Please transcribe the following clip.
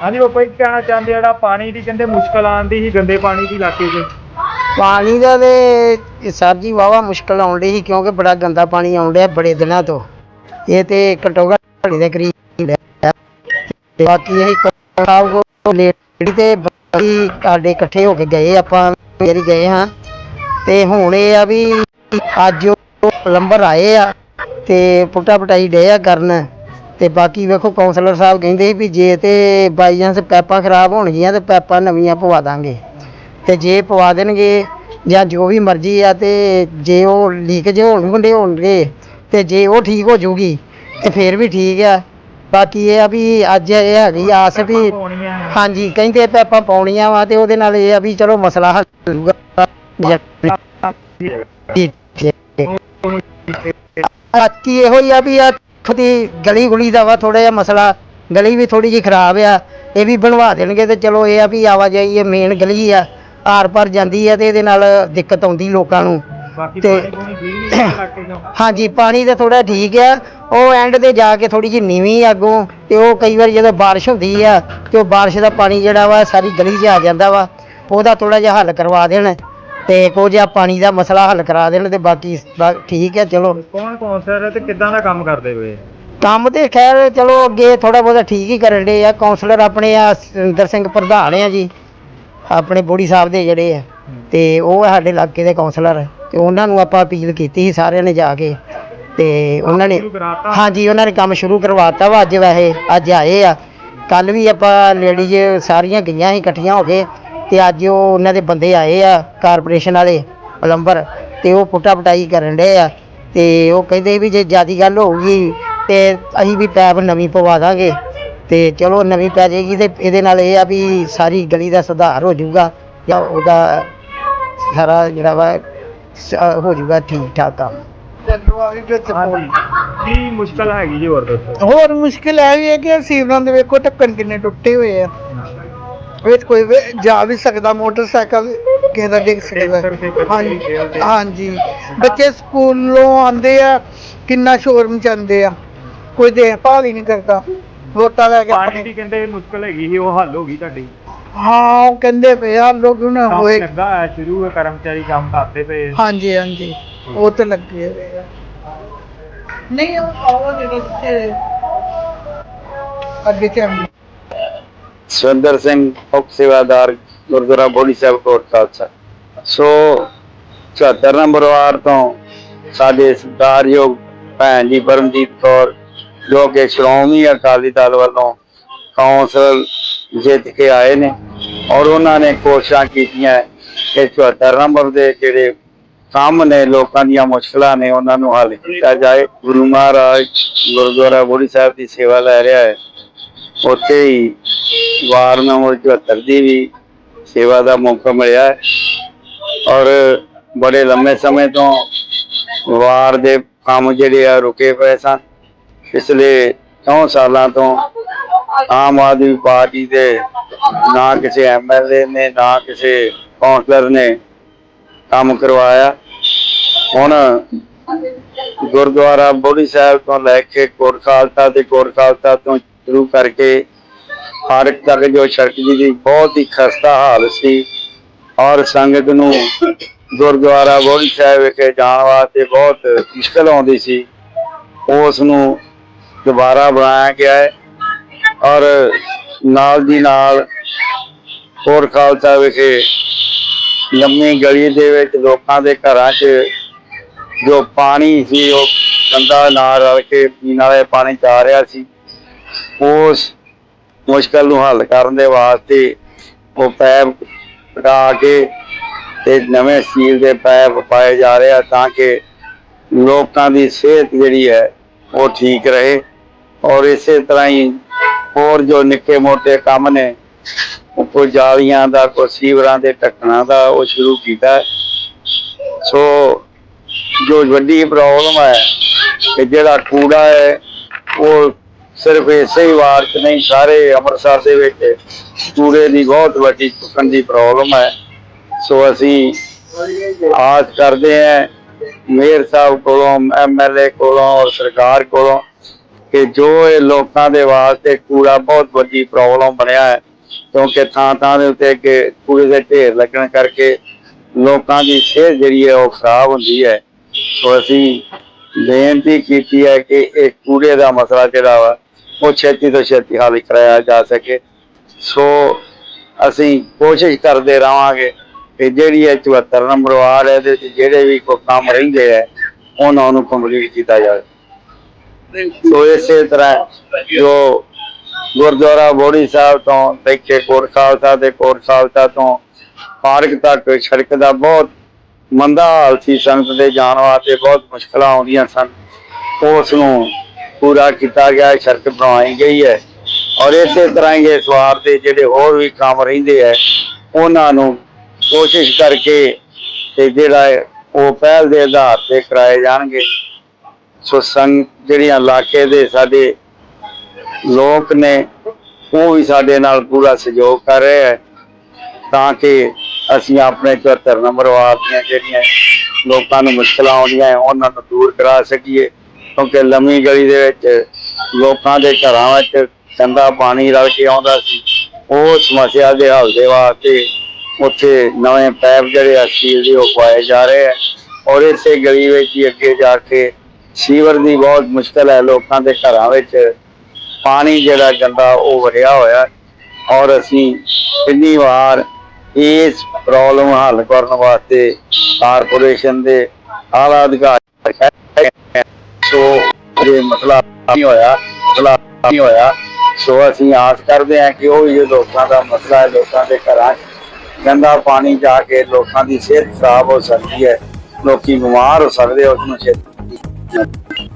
ਹਾਂਜੀ ਬਾਪਾ ਜੀ, ਕਹਿਣਾ ਚਾਹੁੰਦੇ ਜਿਹੜਾ ਪਾਣੀ ਦੀ ਕਹਿੰਦੇ ਮੁਸ਼ਕਲ ਆਉਂਦੀ ਸੀ, ਗੰਦੇ ਪਾਣੀ ਦੀ ਇਲਾਕੇ 'ਚ। ਪਾਣੀ ਦਾ ਤੇ ਸਰ ਜੀ ਵਾਵਾ ਮੁਸ਼ਕਲ ਆਉਣ ਡਈ ਸੀ, ਕਿਉਂਕਿ ਬੜਾ ਗੰਦਾ ਪਾਣੀ ਆਉਣ ਡਿਆ ਬੜੇ ਦਿਨਾਂ ਤੋਂ। ਇਹ ਤੇ ਘਟੋ ਘੱਟ ਦੇ ਕਰੀਬ ਹੈ ਤੇ ਬਾਕੀ ਅਸੀਂ ਸਾਹਿਬ ਕੋ ਲੇਡੀ ਤੇ ਬਾਕੀ ਸਾਡੇ ਇਕੱਠੇ ਹੋ ਕੇ ਗਏ, ਆਪਾਂ ਮੇਰੀ ਗਏ ਹਾਂ। ਤੇ ਹੁਣ ਇਹ ਆ ਵੀ ਅੱਜ ਉਹ ਪਲੰਬਰ ਆਏ ਆ ਤੇ ਪੁੱਟਾ ਪਟਾਈ ਡੇ ਆ ਕਰਨ। ਤੇ ਬਾਕੀ ਵੇਖੋ ਕਾਉਂਸਲਰ ਸਾਹਿਬ ਕਹਿੰਦੇ ਸੀ ਵੀ ਜੇ ਤੇ ਬਾਈ ਚਾਂਸ ਪੈਪਾਂ ਖਰਾਬ ਹੋਣਗੀਆਂ ਤੇ ਪੈਪਾਂ ਨਵੀਆਂ ਪਵਾ ਦਾਂਗੇ। ਤੇ ਜੇ ਪਵਾ ਦੇਣਗੇ ਜਾਂ ਜੋ ਵੀ ਮਰਜ਼ੀ ਆ ਤੇ ਜੇ ਉਹ ਲੀਕੇਜ ਹੋਣਗੇ ਹੋਣਗੇ ਤੇ ਜੇ ਉਹ ਠੀਕ ਹੋ ਜਾਊਗੀ ਤੇ ਫਿਰ ਵੀ ਠੀਕ ਆ। ਬਾਕੀ ਇਹ ਆ ਵੀ ਅੱਜ ਇਹ ਹੈਗੀ ਆਸ ਵੀ ਹਾਂਜੀ ਕਹਿੰਦੇ ਪੈਪਾਂ ਪਾਉਣੀਆਂ ਵਾ ਤੇ ਉਹਦੇ ਨਾਲ ਇਹ ਆ ਵੀ ਚਲੋ ਮਸਲਾ ਹੱਲ ਜੀ। ਬਾਕੀ ਇਹੋ ਹੀ ਆ ਵੀ ਆ ਦੀ ਗਲੀ ਗੁਲੀ ਦਾ ਵਾ ਥੋੜਾ ਜਿਹਾ ਮਸਲਾ ਗਲੀ ਵੀ ਥੋੜੀ ਜਿਹੀ ਖਰਾਬ ਆ ਇਹ ਵੀ ਬਣਵਾ ਦੇਣਗੇ ਤੇ ਚਲੋ ਇਹ ਆ ਵੀ ਆਵਾਜਾਈ ਇਹ ਮੇਨ ਗਲੀ ਆ ਆਰ ਪਰ ਜਾਂਦੀ ਆ ਤੇ ਇਹਦੇ ਨਾਲ ਦਿੱਕਤ ਆਉਂਦੀ ਲੋਕਾਂ ਨੂੰ। ਬਾਕੀ ਤੇ- ਪਾਣੀ ਪੂਣੀ ਠੀਕ ਨਹੀਂ ਇਲਾਕੇ 'ਚੋਂ? ਹਾਂਜੀ ਪਾਣੀ ਤਾਂ ਥੋੜਾ ਠੀਕ ਆ ਉਹ ਐਂਡ ਤੇ ਜਾ ਕੇ ਥੋੜੀ ਜਿਹੀ ਨੀਵੀਂ ਆ ਅੱਗੋਂ ਤੇ ਉਹ ਕਈ ਵਾਰ ਜਦੋਂ ਬਾਰਿਸ਼ ਹੁੰਦੀ ਆ ਤੇ ਉਹ ਬਾਰਿਸ਼ ਦਾ ਪਾਣੀ ਜਿਹੜਾ ਵਾ ਸਾਰੀ ਗਲੀ 'ਚ ਆ ਜਾਂਦਾ ਵਾ ਉਹਦਾ ਥੋੜਾ ਜਿਹਾ ਹੱਲ ਕਰਵਾ ਦੇਣ। ਤੇ ਕੁਝ ਆ ਪਾਣੀ ਦਾ ਮਸਲਾ ਹੱਲ ਕਰਾ ਦੇਣ ਤੇ ਬਾਕੀ ਬਾ- ਠੀਕ ਹੈ ਚਲੋ। ਕੌਣ ਕੌਂਸਲਰ ਹੈ ਤੇ ਕਿੱਦਾਂ ਦਾ ਕੰਮ ਕਰਦੇ ਹੋਏ ਕੰਮ ਤੇ ਖੈਰ ਚਲੋ ਅੱਗੇ ਥੋੜਾ ਬਹੁਤਾ ਠੀਕ ਹੀ ਕਰਨ ਦੇ ਆ। ਕਾਉਂਸਲਰ ਆਪਣੇ ਆ ਸੁਰਿੰਦਰ ਸਿੰਘ ਪ੍ਰਧਾਨ ਆ ਜੀ ਆਪਣੇ ਬੋੜੀ ਸਾਹਿਬ ਦੇ ਜਿਹੜੇ ਆ। ਤੇ ਉਹ ਆ ਸਾਡੇ ਇਲਾਕੇ ਦੇ ਕਾਉਂਸਲਰ ਤੇ ਉਹਨਾਂ ਨੂੰ ਆਪਾਂ ਅਪੀਲ ਕੀਤੀ ਸੀ ਸਾਰਿਆਂ ਨੇ ਜਾ ਕੇ। ਤੇ ਉਹਨਾਂ ਨੇ ਸ਼ੁਰੂ ਕਰਾਤਾ? ਹਾਂਜੀ ਉਹਨਾਂ ਨੇ ਕੰਮ ਸ਼ੁਰੂ ਕਰਵਾਤਾ ਵਾ ਅੱਜ ਵੈਸੇ। ਅੱਜ ਆਏ ਆ। ਕੱਲ ਵੀ ਆਪਾਂ ਲੇਡੀਜ਼ ਸਾਰੀਆਂ ਗਈਆਂ ਸੀ ਇਕੱਠੀਆਂ ਹੋ ਕੇ। ਤੇ ਅੱਜ ਉਹ ਉਹਨਾਂ ਦੇ ਬੰਦੇ ਆਏ ਆ ਕਾਰਪੋਰੇਸ਼ਨ ਵਾਲੇ ਪਲੰਬਰ ਤੇ ਉਹ ਪੁੱਟਾ ਪਟਾਈ ਕਰਨ ਡਏ ਆ। ਤੇ ਉਹ ਕਹਿੰਦੇ ਵੀ ਜੇ ਜਿਆਦੀ ਗੱਲ ਹੋਊਗੀ ਤੇ ਅਸੀਂ ਵੀ ਪੈਪ ਨਵੀਂ ਪਵਾ ਦਾਂਗੇ। ਤੇ ਚਲੋ ਨਵੀਂ ਪੈ ਜਾਏਗੀ ਤੇ ਇਹਦੇ ਨਾਲ ਇਹ ਆ ਵੀ ਸਾਰੀ ਗਲੀ ਦਾ ਸੁਧਾਰ ਹੋ ਜਾਊਗਾ ਜਾਂ ਉਹਦਾ ਸਾਰਾ ਜਿਹੜਾ ਵਾ ਸ- ਹੋ ਜਾਊਗਾ ਠੀਕ ਠਾਕ ਕੰਮ। ਕੀ ਮੁਸ਼ਕਲ ਹੈਗੀ ਜੀ ਹੋਰ ਦੱਸੋ? ਹੋਰ ਮੁਸ਼ਕਿਲ ਇਹ ਵੀ ਹੈ ਕਿ ਸੀਵਰਾਂ ਦੇ ਵੇਖੋ ਢੱਕਣ ਕਿੰਨੇ ਟੁੱਟੇ ਹੋਏ ਆ। ਵਿੱਚ ਕੋਈ ਵੀ ਜਾ ਵੀ ਸਕਦਾ ਮੋਟਰਸਾਈਕਲ ਕਿਸੇ ਦਾ ਡਿੱਗ ਸਕਦਾ। ਤੇ ਹਾਂਜੀ। ਹਾਂਜੀ। ਬੱਚੇ ਸਕੂਲੋਂ ਆਉਂਦੇ ਆ ਕਿੰਨਾ ਸ਼ੋਰ ਮਚਾਉਂਦੇ ਆ। ਕੋਈ ਦੇਖਭਾਲ ਹੀ ਨਹੀਂ ਕਰਦਾ। ਵੋਟਾਂ ਲੈ ਕੇ ਪਾਣੀ ਦੀ ਕਹਿੰਦੇ ਮੁਸ਼ਕਲ ਹੈਗੀ ਸੀ ਉਹ ਹੱਲ ਹੋ ਗਈ ਤੁਹਾਡੀ। ਹਾਂ ਉਹ ਕਹਿੰਦੇ ਪਏ ਆ ਲੋਕ ਨਾ ਕੰਮ ਹੋਏ। ਲੱਗਾ ਹੈ ਸ਼ੁਰੂ ਹੈ ਕਰਮਚਾਰੀ ਕੰਮ ਕਰਦੇ ਪਏ। ਹਾਂਜੀ ਹਾਂਜੀ। ਉਹ ਤੇ ਲੱਗੇ ਹੋਏ ਆ। ਨਹੀਂ ਉਹ ਉਹ ਜਿਹੜੇ ਅੱਗੇ ਚੱਲ ਸੁਰਿੰਦਰ ਸਿੰਘ ਮੁੱਖ ਸੇਵਾਦਾਰ ਗੁਰਦੁਆਰਾ ਬੋੜੀ ਸਾਹਿਬ ਕੋਟ ਖਾਲਸਾ ਸੋ 74 ਨੰਬਰ ਵਾਰ ਤੋਂ ਸਾਡੇ ਸਰਦਾਰਯੋਗ ਭੈਣ ਜੀ ਪਰਮਜੀਤ ਕੌਰ ਜੋ ਕਿ ਸ਼੍ਰੋਮਣੀ ਅਕਾਲੀ ਦਲ ਵੱਲੋਂ ਕੌਂਸਲ ਜਿੱਤ ਕੇ ਆਏ ਨੇ ਔਰ ਉਹਨਾਂ ਨੇ ਕੋਸ਼ਿਸ਼ਾਂ ਕੀਤੀਆਂ ਕਿ 74 ਨੰਬਰ ਦੇ ਜਿਹੜੇ ਕੰਮ ਨੇ ਲੋਕਾਂ ਦੀਆਂ ਮੁਸ਼ਕਲਾਂ ਨੇ ਉਹਨਾਂ ਨੂੰ ਹੱਲ ਕੀਤਾ ਜਾਏ ਗੁਰੂ ਮਹਾਰਾਜ ਗੁਰਦੁਆਰਾ ਬੋੜੀ ਸਾਹਿਬ ਦੀ ਸੇਵਾ ਲੈ ਰਿਹਾ ਹੈ ਉੱਥੇ ਹੀ ਵਾਰ ਨੰਬਰ 74 ਦੀ ਵੀ ਸੇਵਾ ਦਾ ਮੌਕਾ ਮਿਲਿਆ। ਹੈ ਔਰ ਬੜੇ ਲੰਮੇ ਸਮੇਂ ਤੋਂ ਵਾਰ ਦੇ ਕੰਮ ਜਿਹੜੇ ਆ ਰੁਕੇ ਪਏ ਸਨ ਪਿਛਲੇ 4 ਸਾਲਾਂ ਤੋਂ ਆਮ ਆਦਮੀ ਪਾਰਟੀ ਦੇ ਨਾ ਕਿਸੇ ਐਮਐਲਏ ਨੇ, ਨਾ ਕਿਸੇ ਕੌਂਸਲਰ ਨੇ ਕੰਮ ਕਰਵਾਇਆ। ਹੁਣ ਗੁਰਦੁਆਰਾ ਬੋੜੀ ਸਾਹਿਬ ਤੋਂ ਲੈ ਕੇ ਕੋਟ ਖਾਲਸਾ ਤੇ ਕੋਟ ਖਾਲਸਾ ਤੋਂ ਸ਼ੁਰੂ ਕਰਕੇ ਫਾਟਕ ਤੱਕ ਜੋ ਸੜਕ ਜੀ ਦੀ ਬਹੁਤ ਹੀ ਖਸਤਾ ਹਾਲ ਸੀ, ਔਰ ਸੰਗਤ ਨੂੰ ਗੁਰਦੁਆਰਾ ਗੋਬਿੰਦ ਸਾਹਿਬ ਵਿਖੇ ਜਾਣ ਵਾਸਤੇ ਬਹੁਤ ਮੁਸ਼ਕਲ ਆਉਂਦੀ ਸੀ, ਉਸ ਨੂੰ ਦੁਬਾਰਾ ਬਣਾਇਆ ਗਿਆ ਹੈ, ਔਰ ਨਾਲ ਦੀ ਨਾਲ ਹੋਰ ਖਾਲਸਾ ਵਿਖੇ ਲੰਮੀ ਗਲੀ ਦੇ ਵਿੱਚ ਲੋਕਾਂ ਦੇ ਘਰਾਂ 'ਚ ਜੋ ਪਾਣੀ ਸੀ, ਉਹ ਗੰਦਾ ਨਾਲ ਰਲ ਕੇ ਪੀਣ ਵਾਲੇ ਪਾਣੀ ਚ ਆ ਰਿਹਾ ਸੀ। ਉਸ ਮੁਸ਼ਕਲ ਨੂੰ ਹੱਲ ਕਰਨ ਦੇ ਵਾਸਤੇ ਉਹ ਪੈਪ ਕਟਾ ਕੇ ਤੇ ਨਵੇਂ ਸਟੀਲ ਦੇ ਪੈਪ ਪਾਏ ਜਾ ਰਹੇ ਆ ਤਾਂ ਕਿ ਲੋਕਾਂ ਦੀ ਸਿਹਤ ਜਿਹੜੀ ਹੈ ਉਹ ਠੀਕ ਰਹੇ ਔਰ ਇਸੇ ਤਰ੍ਹਾਂ ਹੀ ਹੋਰ ਜੋ ਨਿੱਕੇ ਮੋਟੇ ਕੰਮ ਨੇ, ਉਹ ਕੋਈ ਜਾਲੀਆਂ ਦਾ, ਕੋਈ ਸੀਵਰਾਂ ਦੇ ਢੱਕਣਾ ਦਾ ਉਹ ਸ਼ੁਰੂ ਕੀਤਾ। ਸੋ ਜੋ ਵੱਡੀ ਪ੍ਰੋਬਲਮ ਹੈ ਕਿ ਜਿਹੜਾ ਕੂੜਾ ਹੈ, ਉਹ ਸਿਰਫ ਇਸੇ ਹੀ ਵਾਰ ਚ ਨਹੀਂ, ਸਾਰੇ ਅੰਮ੍ਰਿਤਸਰ ਦੇ ਵਿੱਚ ਕੂੜੇ ਦੀ ਬਹੁਤ ਵੱਡੀ ਚੁੱਕਣ ਦੀ ਪ੍ਰੋਬਲਮ ਹੈ। ਸੋ ਅਸੀਂ ਆਸ ਕਰਦੇ ਹਾਂ ਮੇਅਰ ਸਾਹਿਬ ਕੋਲੋਂ ਐਮਐਲਏ ਕੋਲੋਂ ਔਰ ਸਰਕਾਰ ਕੋਲੋਂ ਕਿ ਜੋ ਇਹ ਲੋਕਾਂ ਦੇ ਵਾਸਤੇ ਕੂੜਾ ਬਹੁਤ ਵੱਡੀ ਪ੍ਰੋਬਲਮ ਬਣਿਆ ਹੈ, ਕਿਉਂਕਿ ਥਾਂ ਥਾਂ ਦੇ ਉੱਤੇ ਅੱਗੇ ਕੂੜੇ ਦੇ ਢੇਰ ਲੱਗਣ ਕਰਕੇ ਲੋਕਾਂ ਦੀ ਸਿਹਤ ਜਿਹੜੀ ਹੈ ਉਹ ਖਰਾਬ ਹੁੰਦੀ ਹੈ। ਸੋ ਅਸੀਂ ਬੇਨਤੀ ਕੀਤੀ ਹੈ ਕਿ ਇਹ ਕੂੜੇ ਦਾ ਮਸਲਾ ਜਿਹੜਾ ਵਾ ਉਹ ਛੇਤੀ ਤੋਂ ਛੇਤੀ ਹੱਲ ਕਰਾਇਆ ਜਾ ਸਕੇ। ਸੋ ਅਸੀਂ ਕੋਸ਼ਿਸ਼ ਕਰਦੇ ਰਵਾਂਗੇ ਕਿ ਜਿਹੜੀ ਇਹ 74 ਨੰਬਰ ਵਾਰਡ ਹੈ ਇਹਦੇ ਵਿੱਚ ਜਿਹੜੇ ਵੀ ਕੋਈ ਕੰਮ ਰਹਿੰਦੇ ਹੈ ਉਹਨਾਂ ਨੂੰ ਕੰਪਲੀਟ ਕੀਤਾ ਜਾਵੇ। ਸੋ ਇਸੇ ਤਰ੍ਹਾਂ ਜੋ ਗੁਰਦੁਆਰਾ ਬੋੜੀ ਸਾਹਿਬ ਤੋਂ ਲੈ ਕੇ ਕੋਟ ਖਾਲਸਾ ਤੇ ਕੋਟ ਖਾਲਸਾ ਤੋਂ ਪਾਰਕ ਤੱਕ ਸੜਕ ਦਾ ਬਹੁਤ ਮੰਦਾ ਹਾਲ ਸੀ ਸੰਗਤ ਦੇ ਜਾਣ ਵਾਸਤੇ ਬਹੁਤ ਮੁਸ਼ਕਲਾਂ ਆਉਂਦੀਆਂ ਸਨ। ਉਸ ਨੂੰ ਪੂਰਾ ਕੀਤਾ ਗਿਆ ਸੜਕ ਬਣਾਈ ਗਈ ਹੈ। ਔਰ ਇਸੇ ਤਰ੍ਹਾਂ ਹੀ ਇਸ ਵਾਰ ਦੇ ਜਿਹੜੇ ਹੋਰ ਵੀ ਕੰਮ ਰਹਿੰਦੇ ਹੈ, ਉਹਨਾਂ ਨੂੰ ਕੋਸ਼ਿਸ਼ ਕਰਕੇ ਤੇ ਜਿਹੜਾ ਹੈ, ਉਹ ਪਹਿਲ ਦੇ ਆਧਾਰ ਤੇ ਕਰਾਏ ਜਾਣਗੇ। ਸੋ ਸੰਗ ਜਿਹੜੀਆਂ ਇਲਾਕੇ ਦੇ ਸਾਡੇ ਲੋਕ ਨੇ, ਉਹ ਵੀ ਸਾਡੇ ਨਾਲ ਪੂਰਾ ਸਹਿਯੋਗ ਕਰ ਰਹੇ ਹੈ, ਤਾਂ ਕਿ ਅਸੀਂ ਆਪਣੇ 74 ਨੰਬਰ ਵਾਰਡ ਦੀਆਂ ਜਿਹੜੀਆਂ ਲੋਕਾਂ ਨੂੰ ਮੁਸ਼ਕਲਾਂ ਆਉਂਦੀਆਂ ਉਹਨਾਂ ਨੂੰ ਦੂਰ ਕਰਾ ਸਕੀਏ। ਕਿਉਂਕਿ ਲੰਮੀ ਗਲੀ ਦੇ ਵਿੱਚ ਲੋਕਾਂ ਦੇ ਘਰਾਂ ਵਿੱਚ ਗੰਦਾ ਪਾਣੀ ਰਲ ਕੇ ਆਉਂਦਾ ਸੀ। ਉਹ ਸਮੱਸਿਆ ਦੇ ਹੱਲ ਦੇ ਵਾਸਤੇ ਉੱਥੇ ਨਵੇਂ ਪੈਪ ਜਿਹੜੇ ਆ ਸਟੀਲ ਦੇ ਉਹ ਪਾਏ ਜਾ ਰਹੇ ਹੈ ਔਰ ਇਸੇ ਗਲੀ ਵਿੱਚ ਹੀ ਅੱਗੇ ਜਾ ਕੇ ਸੀਵਰ ਦੀ ਬਹੁਤ ਮੁਸ਼ਕਲ ਹੈ। ਲੋਕਾਂ ਦੇ ਘਰਾਂ ਵਿੱਚ ਪਾਣੀ ਜਿਹੜਾ ਗੰਦਾ ਉਹ ਵੜਿਆ ਹੋਇਆ। ਔਰ ਅਸੀਂ ਕਿੰਨੀ ਵਾਰ ਇਸ ਪ੍ਰੋਬਲਮ ਹੱਲ ਕਰਨ ਵਾਸਤੇ ਕਾਰਪੋਰੇਸ਼ਨ ਦੇ ਆਲਾ ਅਧਿਕਾਰੀ ਸੋ ਇਹ ਮਸਲਾ ਨਹੀਂ ਹੋਇਆ, ਮਸਲਾ ਨਹੀਂ ਹੋਇਆ, ਸੋ ਅਸੀਂ ਆਸ ਕਰਦੇ ਹਾਂ ਕਿ ਉਹ ਵੀ ਲੋਕਾਂ ਦਾ ਮਸਲਾ ਹੈ, ਲੋਕਾਂ ਦੇ ਘਰਾਂ 'ਚ ਗੰਦਾ ਪਾਣੀ ਜਾ ਕੇ ਲੋਕਾਂ ਦੀ ਸਿਹਤ ਖਰਾਬ ਹੋ ਸਕਦੀ ਹੈ। ਲੋਕੀ ਬਿਮਾਰ ਹੋ ਸਕਦੇ ਉਸ ਨੂੰ ਛੇਤੀ